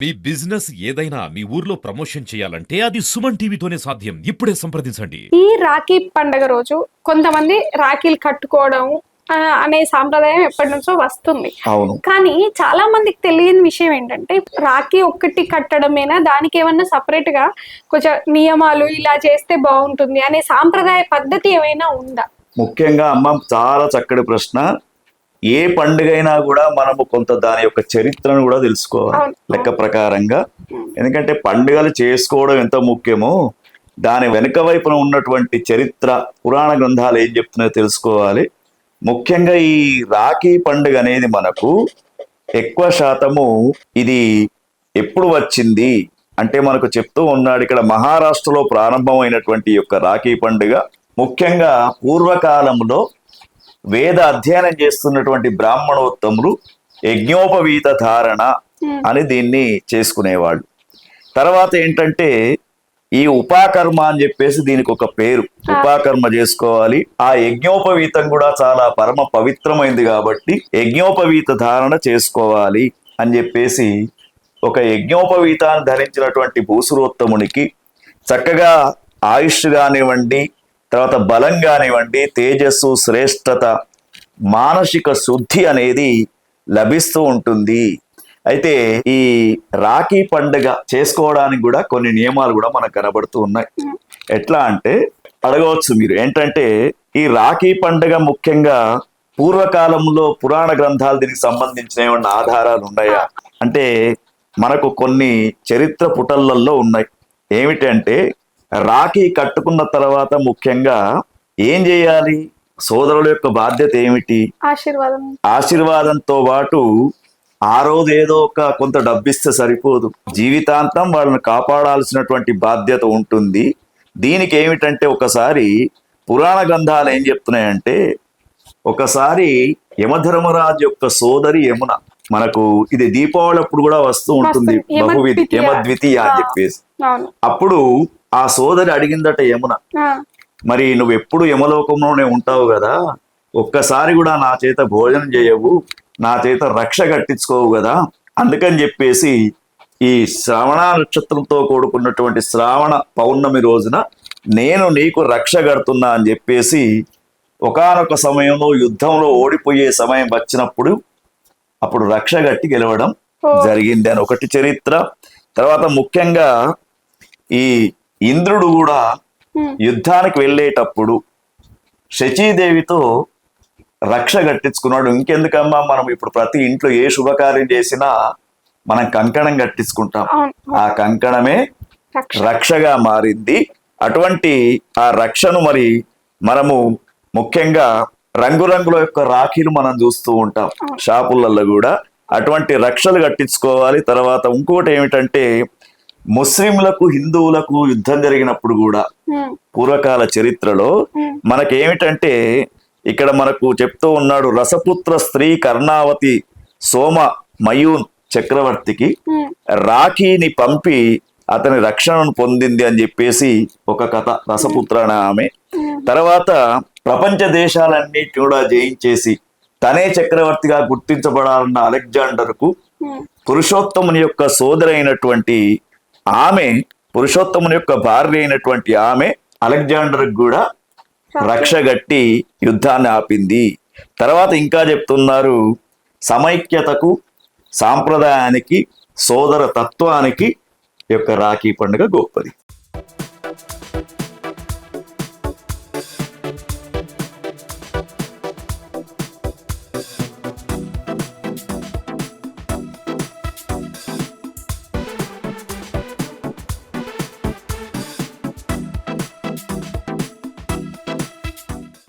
మీ business ఏదైనా మీ ఊర్లో promotion చేయాలంటే అది సుమన్ టీవీతోనే సాధ్యం. ఇప్పుడే సంప్రదించండి. ఈ రాఖీ పండగ రోజు కొంతమంది రాఖీలు కట్టుకోవడం ఆ, అనే సాంప్రదాయం ఎప్పటి నుంచో వస్తుంది. అవును. కానీ చాలా మందికి తెలియని విషయం ఏంటంటే రాఖీ ఒక్కటి కట్టడమేనా? దానికి ఏమన్నా సపరేట్గా కొంచెం నియమాలు ఇలా చేస్తే బాగుంటుంది అనే సాంప్రదాయ పద్ధతి ఏమైనా ఉందా? ముఖ్యంగా అమ్మ చాలా చక్కటి ప్రశ్న. ఏ పండుగ అయినా కూడా మనము కొంత దాని యొక్క చరిత్రను కూడా తెలుసుకోవాలి. లెక్క ప్రకారంగా. ఎందుకంటే పండుగలు చేసుకోవడం ఎంత ముఖ్యమో దాని వెనుక వైపున ఉన్నటువంటి చరిత్ర పురాణ గ్రంథాలు ఏం చెప్తున్నాయో తెలుసుకోవాలి. ముఖ్యంగా ఈ రాఖీ పండుగ అనేది మనకు ఎక్కువ శాతము ఇది ఎప్పుడు వచ్చింది అంటే మనకు చెప్తూ ఉన్నాడు ఇక్కడ మహారాష్ట్రలో ప్రారంభమైనటువంటి యొక్క రాఖీ పండుగ. ముఖ్యంగా పూర్వకాలంలో వేద అధ్యయనం చేస్తున్నటువంటి బ్రాహ్మణోత్తములు యజ్ఞోపవీత ధారణ అని దీన్ని చేసుకునేవాళ్ళు. తర్వాత ఏంటంటే ఈ ఉపాకర్మ అని చెప్పేసి దీనికి ఒక పేరు. ఉపాకర్మ చేసుకోవాలి. ఆ యజ్ఞోపవీతం కూడా చాలా పరమ పవిత్రమైంది కాబట్టి యజ్ఞోపవీత ధారణ చేసుకోవాలి అని చెప్పేసి ఒక యజ్ఞోపవీతాన్ని ధరించినటువంటి భూసురోత్తమునికి చక్కగా ఆయుష్ కానివ్వండి తర్వాత బలం కానివ్వండి తేజస్సు శ్రేష్టత మానసిక శుద్ధి అనేది లభిస్తూ ఉంటుంది. అయితే ఈ రాఖీ పండుగ చేసుకోవడానికి కూడా కొన్ని నియమాలు కూడా మనకు కనబడుతూ ఉన్నాయి. ఎట్లా అంటే అడగవచ్చు మీరు ఏంటంటే ఈ రాఖీ పండుగ ముఖ్యంగా పూర్వకాలంలో పురాణ గ్రంథాలు దీనికి సంబంధించిన ఏమన్నా ఆధారాలు ఉన్నాయా? అంటే మనకు కొన్ని చరిత్ర పుటలల్లో ఉన్నాయి. ఏమిటంటే రాఖీ కట్టుకున్న తర్వాత ముఖ్యంగా ఏం చేయాలి సోదరుల యొక్క బాధ్యత ఏమిటి ఆశీర్వాదం ఆశీర్వాదంతో పాటు ఆ రోజు ఏదో ఒక కొంత డబ్బిస్తే సరిపోదు జీవితాంతం వాళ్ళని కాపాడాల్సినటువంటి బాధ్యత ఉంటుంది దీనికి ఏమిటంటే ఒకసారి పురాణ గ్రంథాలు ఏం చెప్తున్నాయంటే ఒకసారి యమధర్మరాజు యొక్క సోదరి యమున మనకు ఇది దీపావళి అప్పుడు కూడా వస్తూ ఉంటుంది. బహువిధి యమద్వితీయ. అని. చెప్పేసి అప్పుడు ఆ సోదరి అడిగిందట యమున మరి నువ్వు ఎప్పుడు యమలోకంలోనే ఉంటావు కదా? ఒక్కసారి కూడా నా చేత భోజనం చేయవు నా చేత రక్ష కట్టించుకోవు కదా? అందుకని చెప్పేసి ఈ శ్రవణ నక్షత్రంతో కూడుకున్నటువంటి శ్రావణ పౌర్ణమి రోజున నేను నీకు రక్ష కడుతున్నా అని చెప్పేసి ఒకానొక సమయంలో యుద్ధంలో ఓడిపోయే సమయం వచ్చినప్పుడు అప్పుడు రక్ష కట్టి గెలవడం. జరిగింది అని ఒకటి చరిత్ర. తర్వాత ముఖ్యంగా ఈ ఇంద్రుడు కూడా యుద్ధానికి వెళ్ళేటప్పుడు శచీదేవితో రక్ష కట్టించుకున్నాడు. ఇంకెందుకమ్మా మనం ఇప్పుడు ప్రతి ఇంట్లో ఏ శుభకార్యం చేసినా మనం కంకణం కట్టించుకుంటాం. ఆ కంకణమే రక్ష. రక్షగా మారింది. అటువంటి ఆ రక్షను మరి మనము ముఖ్యంగా రంగురంగుల యొక్క రాఖీలు మనం చూస్తూ ఉంటాం. షాపులలో కూడా అటువంటి రక్షలు కట్టించుకోవాలి. తర్వాత ఇంకోటి ఏమిటంటే ముస్లింలకు హిందువులకు యుద్ధం జరిగినప్పుడు కూడా పూర్వకాల చరిత్రలో మనకేమిటంటే ఇక్కడ మనకు చెప్తూ ఉన్నాడు రసపుత్ర స్త్రీ కర్ణావతి సోమ మయూన్ చక్రవర్తికి రాఖీని పంపి అతని రక్షణను పొందింది అని చెప్పేసి ఒక కథ రసపుత్ర ఆమె. తర్వాత ప్రపంచ దేశాలన్నిటి కూడా జయించేసి తనే చక్రవర్తిగా గుర్తించబడాలన్న అలెగ్జాండర్కు ఉమ్, పురుషోత్తముని యొక్క సోదరైనటువంటి ఆమె పురుషోత్తముని యొక్క భార్య అయినటువంటి ఆమె అలెగ్జాండర్ కూడా రక్షగట్టి యుద్ధాన్ని ఆపింది. తర్వాత ఇంకా చెప్తున్నారు సమైక్యతకు సాంప్రదాయానికి సోదర తత్వానికి యొక్క రాఖీ పండుగ గొప్పది.